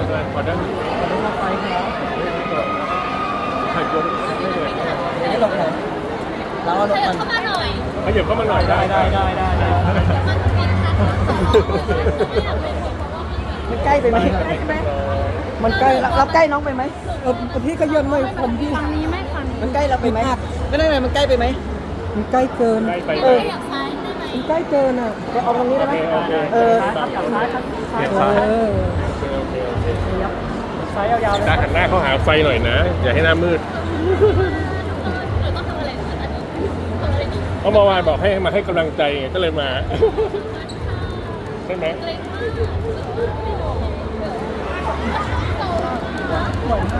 ให้หลบหน่อยเราเอาหลขบยัมับนเข้ามาหน่อยขยับเข้ามาหน่อยได้ได้ได้ได้ได้มันปิดค่ะมันใกล้ไปไหมมันใกล้รับใกล้น้องไปไหมเออพี่ก็เยื่นไว้ผมพี่ฝั่งนี้ไม่ฝั่งนี้มันใกล้เราไปไหมไม่ได้ไงมันใกล้ไปไหมมันใกล้เกินใกล้ไปเอไหมอขยับซ้ายได้ไห มมันใกล้เกินอะไปเอาตรงนี้ได้ไหมโอเคเออเปลี่ยนซ้ายเออโอเคโอเคซ้ายยาวๆเลยตาหันหน้าเข้าหาไฟหน่อยนะ อย่าให้หน้ามืดหรือต้องทำอะไรอันนี้ทำอะไรดีเพราะเมื่อวานบอกให้มาให้กำลังใจไงก็เลยมาใช่ไหมเกรงมา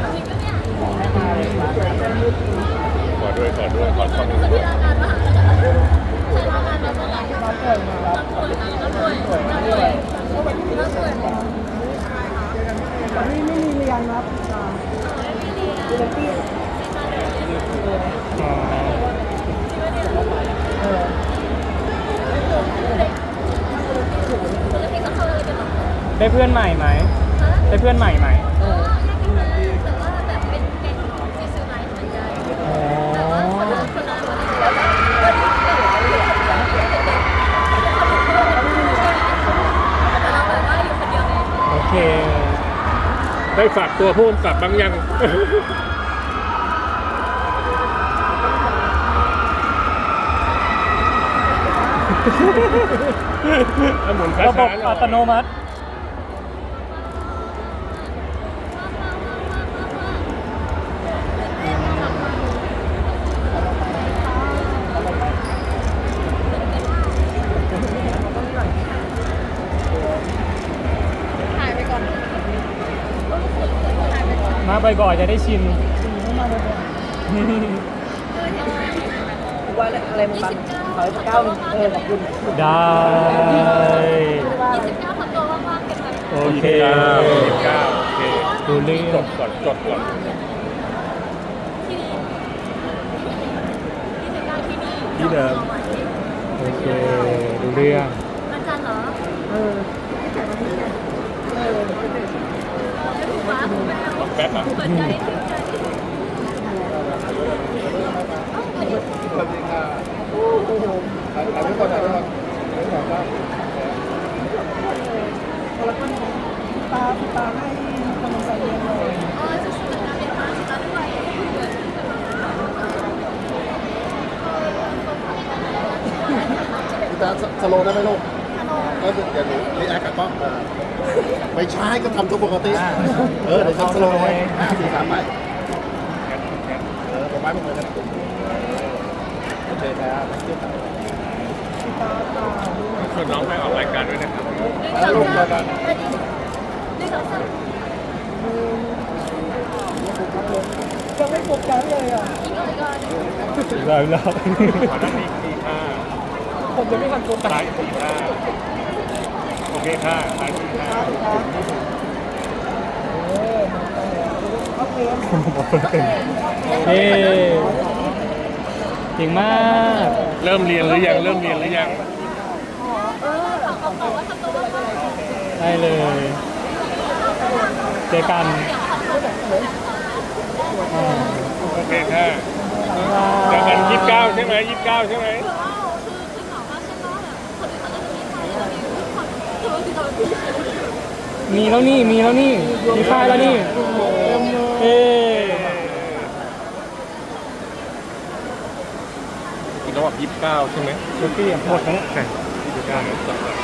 กจริงปะเนี่ยขอด้วยขอด้วยขอขอคนที่ลางานมาหาแล้วก็ใช้ลางานมาเท่าไหร่รับป่วยมารับป่วยรับป่วยรับป่วยรับป่วย ไม่ไม่มีเรียนครับเรียนที่เออ ปกติเขาทำอะ ไรกันหรอได้เพื่อนใหม่ไหม ได้เพื่อนใหม่ไหมเออแต่ว่าแบบเป็นแกงของที่ซื้อไลฟ์เหมือนกันอ๋อแต่ว่าคนละคนละแล้วก็แต่เราแบบว่าอยู่คนเดียวไงโอเค ได้ฝากตัวผู้กำกับบางยัง หมุนช้าระบบๆหน่อัอยตโนมัติ ถ่ายไปก่อนมาบ่อยๆจะได้ชิน ว่าอะไรมึงบังขอเก้าเออขอบคุณได้ยี่สิบเก้าคนตัวว่างๆกันแบบโอเคเก้าโอเคดูเรื่อจงดก่อนจดก่อนที่นี่ยี่สิบเก้าที่นี่ที่เดิม โอเค ดูเรื่อง อาจารย์เหรอเออเออไม่ถูกวะถูกไหมแป๊บอะเปิดใจถูกใจ ตาตาให้กำลังใจเรียนหน่อย เออจะสมัครการเรียนมาสิมาด้วย พี่ตาสโลว์ได้ไหมลูกก็เดี๋ยวหนูรีแอคกับกล้องไม่ใช่ก็ทำตัวปกติเออเดี๋ยวฉันสโลว์ให้ห้าสี่สามไปเออประมาณนี้เหมือนกันโอเคครับเชื่อครับชวนน้องไปออกรายการด้วยนะครับแล้วลูกแล้วกันหนึ่งสองสามยังไม่โฟกัสเลยอะอีกหน่อยก่อนอีกรอบอีกรอบขอด้านนี้สี่ห้า ผมจะไม่ทันโฟกัสายสี่ห้าโอเคค่ะซ้ายสี่ห้าเออโอเคเย้เก่งมาก เริ่มเรียนหรือยัง เริ่มเรียนหรือยังเออบอกบอกบอกว่าทำตัวว่างๆได้เลย เจอกันโอเคค่ะเจอกันยี่สิบเก้าใช่ไหมยี่สิบเก้าใช่ไหม มีแล้วนี่ มีแล้วนี่ มีป้ายแล้วนี่ เอ๊คุณต้องบอกยี่สิบเก้าใช่ไหมลูกพี่หมดทั้งใช่ยี่สิบเก้าเนี่ยจบแล้ว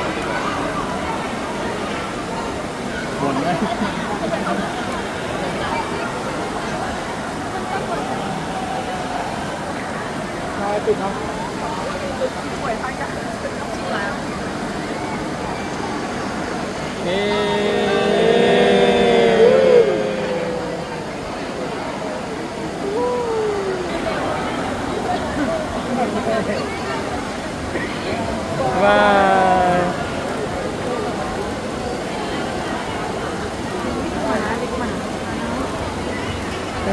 นายติดเนาะเอ๊ và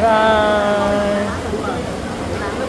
và